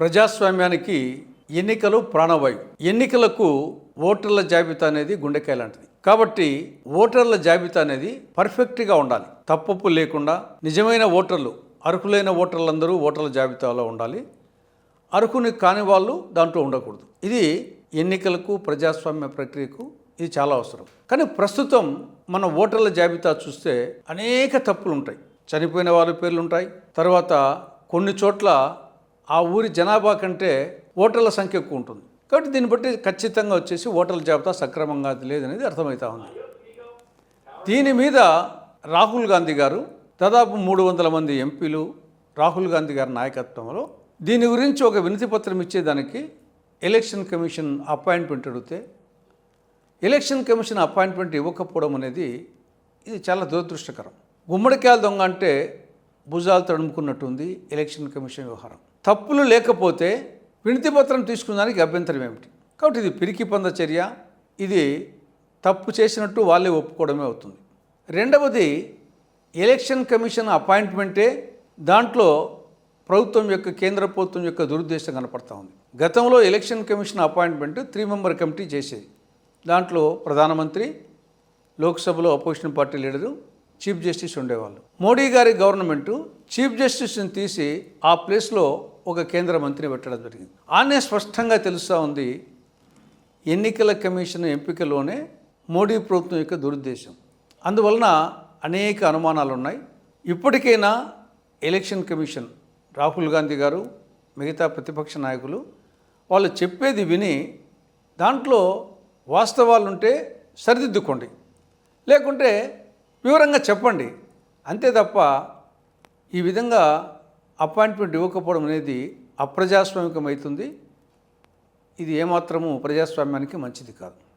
ప్రజాస్వామ్యానికి ఎన్నికలు ప్రాణవాయువు ఎన్నికలకు ఓటర్ల జాబితా అనేది గుండెకాయ లాంటిది. కాబట్టి ఓటర్ల జాబితా అనేది పర్ఫెక్ట్గా ఉండాలి. తప్పప్పు లేకుండా నిజమైన ఓటర్లు అర్హులైన ఓటర్లందరూ ఓటర్ల జాబితాలో ఉండాలి. అర్హుని కాని వాళ్ళు దాంట్లో ఉండకూడదు. ఇది ఎన్నికలకు ప్రజాస్వామ్య ప్రక్రియకు ఇది చాలా అవసరం. కానీ ప్రస్తుతం మన ఓటర్ల జాబితా చూస్తే అనేక తప్పులు ఉంటాయి చనిపోయిన వాళ్ళ పేర్లు ఉంటాయి తర్వాత కొన్ని చోట్ల ఆ ఊరి జనాభా కంటే ఓటర్ల సంఖ్య ఎక్కువ ఉంటుంది. కాబట్టి దీన్ని బట్టి ఖచ్చితంగా వచ్చేసి ఓటర్ల జాబితా సక్రమంగా లేదనేది అర్థమవుతా ఉంది. దీని మీద రాహుల్ గాంధీ గారు దాదాపు మూడు వందల మంది ఎంపీలు రాహుల్ గాంధీ గారి నాయకత్వంలో దీని గురించి ఒక వినతి పత్రం ఇచ్చేదానికి ఎలక్షన్ కమిషన్ అపాయింట్మెంట్ అడిగితే ఎలక్షన్ కమిషన్ అపాయింట్మెంట్ ఇవ్వకపోవడం అనేది ఇది చాలా దురదృష్టకరం. గుమ్మడికాయల దొంగ అంటే భుజాలు తడుముకున్నట్టుంది ఎలక్షన్ కమిషన్ వ్యవహారం. తప్పులు లేకపోతే వినతి పత్రం తీసుకున్నానికి అభ్యంతరం ఏమిటి? కాబట్టి ఇది పిరికి పంద చర్య. ఇది తప్పు చేసినట్టు వాళ్ళే ఒప్పుకోవడమే అవుతుంది. రెండవది ఎలక్షన్ కమిషన్ అపాయింట్మెంటే దాంట్లో ప్రభుత్వం యొక్క కేంద్ర ప్రభుత్వం యొక్క దురుద్దేశం కనపడతా ఉంది. గతంలో election commission appointment three member committee చేసేది. దాంట్లో ప్రధానమంత్రి లోక్సభలో opposition party leader chief justice ఉండేవాళ్ళు. మోడీ గారి గవర్నమెంట్ చీఫ్ జస్టిస్ని తీసి ఆ ప్లేస్లో ఒక కేంద్ర మంత్రిని పెట్టడం జరిగింది. ఆనే స్పష్టంగా తెలుస్తూ ఉంది ఎన్నికల కమిషన్ ఎంపికలోనే మోడీ ప్రభుత్వం యొక్క దురుద్దేశం. అందువలన అనేక అనుమానాలు ఉన్నాయి ఇప్పటికైనా ఎలక్షన్ కమిషన్ రాహుల్ గాంధీ గారు మిగతా ప్రతిపక్ష నాయకులు వాళ్ళు చెప్పేది విని దాంట్లో వాస్తవాలుంటే సరిదిద్దుకోండి. లేకుంటే వివరంగా చెప్పండి. అంతే తప్ప ఈ విధంగా అపాయింట్మెంట్ ఇవ్వకపోవడం అనేది అప్రజాస్వామికమవుతుంది. ఇది ఏమాత్రము ప్రజాస్వామ్యానికి మంచిది కాదు.